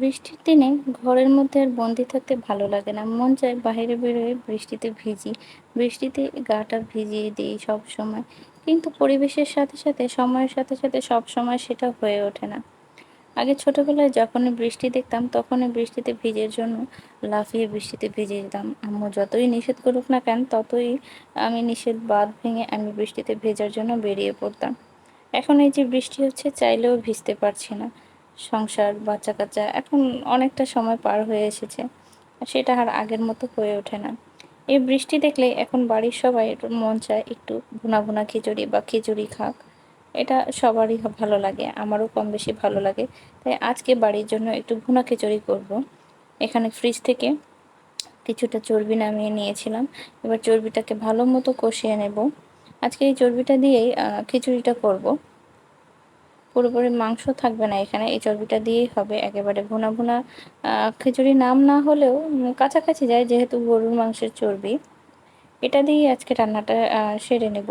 বৃষ্টির দিনে ঘরের মধ্যে আর বন্দি থাকতে ভালো লাগে না। মন চায় বাইরে বেরোয় বৃষ্টিতে ভিজি। বৃষ্টিতে গাটা ভিজিয়ে দিই সব সময় কিন্তু পরিবেশের সাথে সাথে, সময়ের সাথে সাথে সব সময় সেটা হয়ে ওঠে না। আগে ছোটবেলায় যখনই বৃষ্টি দেখতাম, তখনই বৃষ্টিতে ভিজের জন্য লাফিয়ে বৃষ্টিতে ভিজে যেতাম। আম্মু যতই নিষেধ করুক না কেন, ততই আমি নিষেধ বাদ ভেঙে আমি বৃষ্টিতে ভেজার জন্য বেরিয়ে পড়তাম। এখন এই যে বৃষ্টি হচ্ছে, চাইলেও ভিজতে পারছি না। সংসার বাচ্চা কাচ্চা এখন অনেকটা সময় পার হয়ে এসেছে। সেটা আর আগের মতো হয়ে ওঠে না। এই বৃষ্টি দেখলে এখন বাড়ির সবাই মন চায় একটু ভুনা ভুনা খিচুড়ি বা খিচুড়ি খাক। এটা সবারই ভালো লাগে, আমারও কম বেশি ভালো লাগে। তাই আজকে বাড়ির জন্য একটু ভুনা খিচুড়ি করব। এখানে ফ্রিজ থেকে কিছুটা চর্বি নামিয়ে নিয়েছিলাম। এবার চর্বিটাকে ভালো মতো কষিয়ে নেব। আজকে এই চর্বিটা দিয়েই খিচুড়িটা করব। পুরোপুরি মাংস থাকবে না এখানে। এই চর্বিটা দিয়েই হবে। একেবারে ভুনা ভুনা খিচুড়ি নাম না হলেও কাছাকাছি যায় যেহেতু গরুর মাংসের চর্বি। এটা দিয়েই আজকে রান্নাটা সেরে নেব।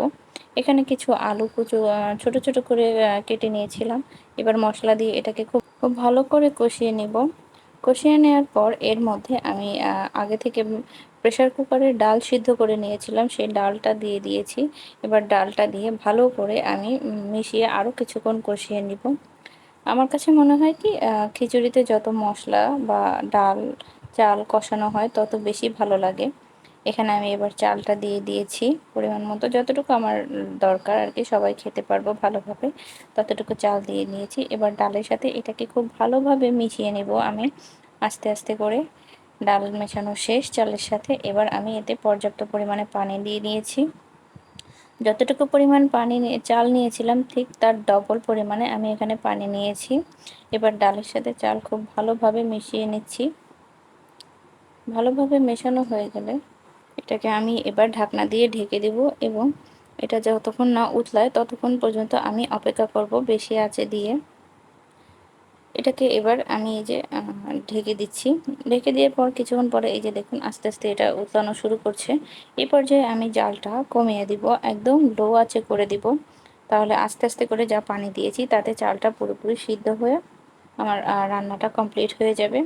এখানে কিছু আলু কুচু ছোট ছোট করে কেটে নিয়েছিলাম। এবার মশলা দিয়ে এটাকে খুব খুব ভালো করে কষিয়ে নেব। কষিয়ে নেওয়ার পর এর মধ্যে আমি আগে থেকে প্রেশার কুকারে ডাল সিদ্ধ করে নিয়েছিলাম, সেই ডালটা দিয়ে দিয়েছি। এবার ডালটা দিয়ে ভালো করে আমি মিশিয়ে আরও কিছুক্ষণ কষিয়ে নিব। আমার কাছে মনে হয় কি খিচুড়িতে যত মশলা বা ডাল, চাল কষানো হয় তত বেশি ভালো লাগে। এখানে আমি এবার চালটা দিয়ে দিয়েছি পরিমাণ মতো। যতটুকু আমার দরকার আর কি, সবাই খেতে পারব ভালোভাবে, ততটুকু চাল দিয়ে নিয়েছি। এবার ডালের সাথে এটাকে খুব ভালোভাবে মিশিয়ে নেব আমি, আস্তে আস্তে করে। ডাল মেশানো শেষ চালের সাথে। এবার আমি এতে পর্যাপ্ত পরিমাণে পানি দিয়ে নিয়েছি। যতটুকু পরিমাণ পানি চাল নিয়েছিলাম, ঠিক তার ডবল পরিমাণে আমি এখানে পানি নিয়েছি। এবার ডালের সাথে চাল খুব ভালোভাবে মিশিয়ে নিচ্ছি। ভালোভাবে মেশানো হয়ে গেলে এটাকে আমি এবার ঢাকনা দিয়ে ঢেকে দেব এবং এটা যতক্ষণ না উতলায় ততক্ষণ পর্যন্ত আমি অপেক্ষা করব বেশি আছে দিয়ে। এটাকে এবার আমি এই যে ঢেকে দিচ্ছি। ঢেকে দেওয়ার পর কিছুক্ষণ পরে এই যে দেখুন আস্তে আস্তে এটা উতলানো শুরু করছে। এই পর্যায়ে আমি জালটা কমিয়ে দিব, একদম লো আছে করে দিব। তাহলে আস্তে আস্তে করে যা পানি দিয়েছি তাতে চালটা পুরোপুরি সিদ্ধ হয়ে আমার রান্নাটা কমপ্লিট হয়ে যাবে।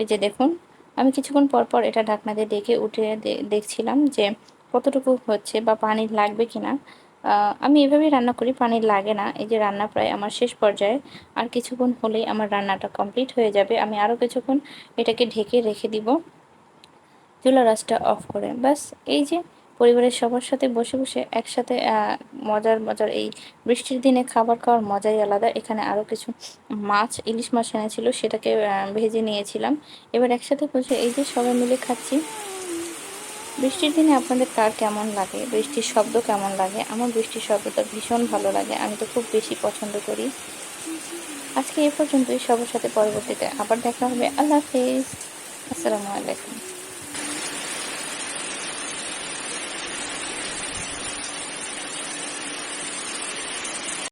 এই যে দেখুন আমি কিছুক্ষণ পর পর এটা ঢাকনা দিয়ে ডেকে উঠে দেখছিলাম যে কতটুকু হচ্ছে বা পানি লাগবে কি না আমি এভাবেই রান্না করি পানি লাগে না। এই যে রান্না প্রায় আমার শেষ পর্যায়ে। আর কিছুক্ষণ হলেই আমার রান্নাটা কমপ্লিট হয়ে যাবে। আমি আরও কিছুক্ষণ এটাকে ঢেকে রেখে দিব। চুলা রাসটা অফ করে। বাস এই যে পরিবারের সবার সাথে বসে বসে একসাথে মজার মজার এই বৃষ্টির দিনে খাবার খাওয়ার মজাই আলাদা। এখানে আরও কিছু মাছ, ইলিশ মাছ এনেছিল, সেটাকে ভেজে নিয়েছিলাম। এবার একসাথে বসে এই যে সবাই মিলে খাচ্ছি। বৃষ্টির দিনে আপনাদের কার কেমন লাগে? বৃষ্টির শব্দ কেমন লাগে? আমার বৃষ্টির শব্দটা ভীষণ ভালো লাগে, আমি তো খুব বেশি পছন্দ করি। আজকে এ পর্যন্তই, সবার সাথে পরবর্তীতে আবার দেখা হবে। আল্লাহ হাফিজ। আসসালামু আলাইকুম।